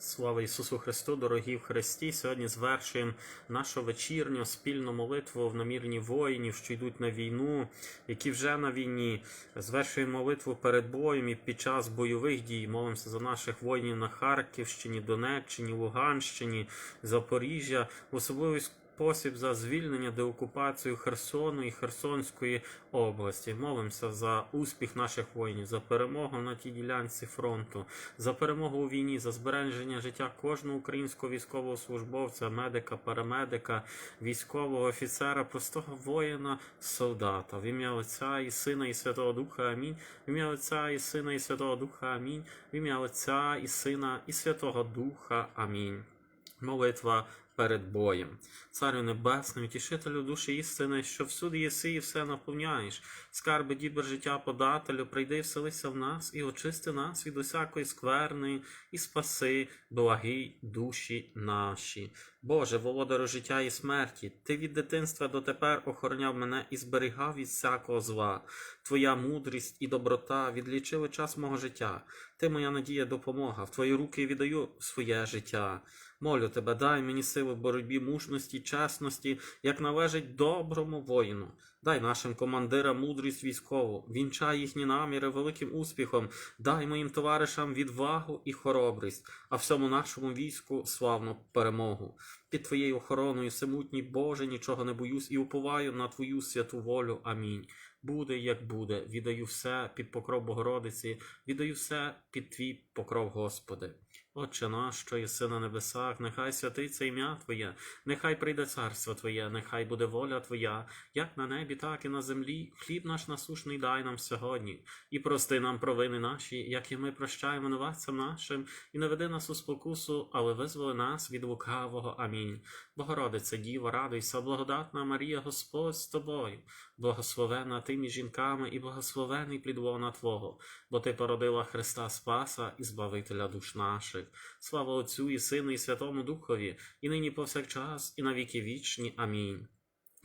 Слава Ісусу Христу, дорогі в Христі! Сьогодні звершуємо нашу вечірню спільну молитву в намірні воїнів, що йдуть на війну, які вже на війні. Звершуємо молитву перед боєм і під час бойових дій. Молимося за наших воїнів на Харківщині, Донеччині, Луганщині, Запоріжжя, в особливий спосіб за звільнення деокупацію Херсону і Херсонської області. Молимося за успіх наших воїнів, за перемогу на тій ділянці фронту, за перемогу у війні, за збереження життя кожного українського військового службовця, медика, парамедика, військового офіцера, простого воїна, солдата. В ім'я Отця і Сина і Святого Духа. Амінь. В ім'я Отця і Сина і Святого Духа. Амінь. В ім'я Отця і Сина і Святого Духа. Амінь. Молитва перед боєм. Царю Небесний, утішителю душі істини, що всюди єси і все наповняєш. Скарби дібер життя подателю, прийди і вселися в нас і очисти нас від усякої скверни, і спаси, благі душі наші. Боже, володару життя і смерті, Ти від дитинства дотепер охороняв мене і зберігав від всякого зла. Твоя мудрість і доброта відлічили час мого життя. Ти моя надія, допомога. В твої руки віддаю своє життя. Молю тебе, дай мені сили в боротьбі мужності, чесності, як належить доброму воїну. Дай нашим командирам мудрість військову, вінчай їхні наміри великим успіхом, дай моїм товаришам відвагу і хоробрість, а всьому нашому війську славну перемогу. Під твоєю охороною, всемутній Боже, нічого не боюсь і уповаю на твою святу волю. Амінь. Буде, як буде, віддаю все під покров Богородиці, віддаю все під твій покров, Господи. Отче наш, що єси на небесах, нехай святиться ім'я Твоє, нехай прийде царство Твоє, нехай буде воля Твоя, як на небі, так і на землі. Хліб наш насушний дай нам сьогодні, і прости нам провини наші, як і ми прощаємо винуватцям нашим, і не веди нас у спокусу, але визволи нас від лукавого. Амінь. Богородице, Діво, радуйся, благодатна Марія, Господь з тобою, благословена ти між жінками, і благословений плід лона Твого, бо ти породила Христа Спаса і Збавителя душ наших. Слава Отцю і Сину, і Святому Духові, і нині повсякчас, і на віки вічні. Амінь.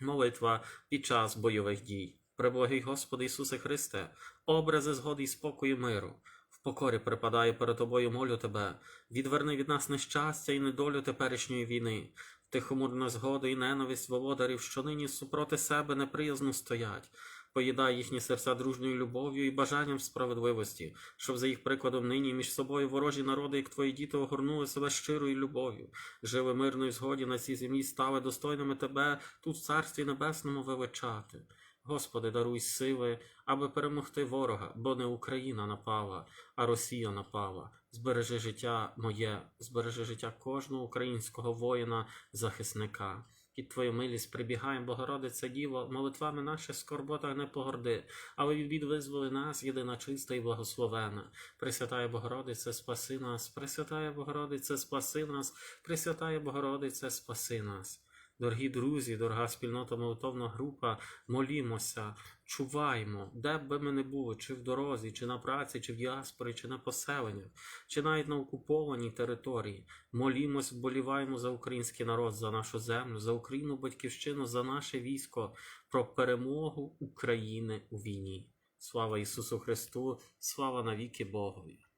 Молитва під час бойових дій. Преблагий Господи Ісусе Христе, образи згоди і спокою миру. В покорі припадаю перед Тобою, молю Тебе, відверни від нас нещастя і недолю теперішньої війни, тихомурна згода і ненависть володарів, що нині супроти себе неприязно стоять. Поїдай їхні серця дружньою любов'ю і бажанням справедливості, щоб за їх прикладом нині між собою ворожі народи, як твої діти, огорнули себе щирою любов'ю, жили мирною згоді на цій землі, стали достойними тебе тут в царстві небесному величати. Господи, даруй сили, аби перемогти ворога, бо не Україна напала, а Росія напала. Збережи життя моє, збережи життя кожного українського воїна, захисника. Під Твою милість прибігаємо, Богородице Діво, молитвами наших скорботах не погорди, але від бід визволи нас, єдина чиста і благословена. Пресвятає Богородице, спаси нас, Пресвятає Богородице, спаси нас, Пресвятає Богородице, спаси нас. Дорогі друзі, дорога спільнота молитовна група, молімося, чуваймо, де б ми не були, чи в дорозі, чи на праці, чи в діаспорі, чи на поселеннях, чи навіть на окупованій території. Молімось, вболіваємо за український народ, за нашу землю, за Україну, батьківщину, за наше військо, про перемогу України у війні. Слава Ісусу Христу, слава навіки Богові!